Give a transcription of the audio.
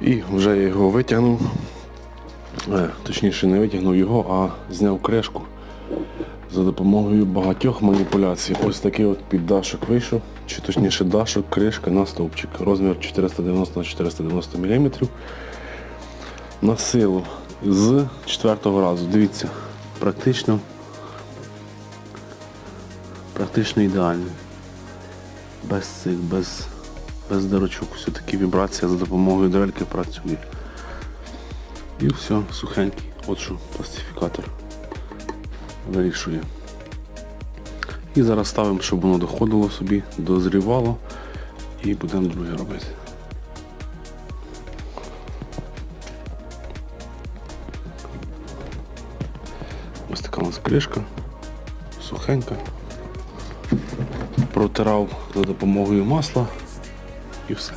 І вже я його витягнув. Е, Точніше, не витягнув його, а зняв кришку за допомогою багатьох маніпуляцій. Ось такий от піддашок вийшов, чи точніше дашок, кришка на стовпчик. Розмір 490 на 490 мм. На силу з четвертого разу. Дивіться, практично, практично ідеальний. Без цих, без, без дирочок. Все-таки вібрація за допомогою дрельки працює. І все, сухенький. От що пластифікатор вирішує. І зараз ставимо, щоб воно доходило собі, дозрівало і будемо друге робити. Ось така у нас кришка, сухенька. Протирав за допомогою масла і все.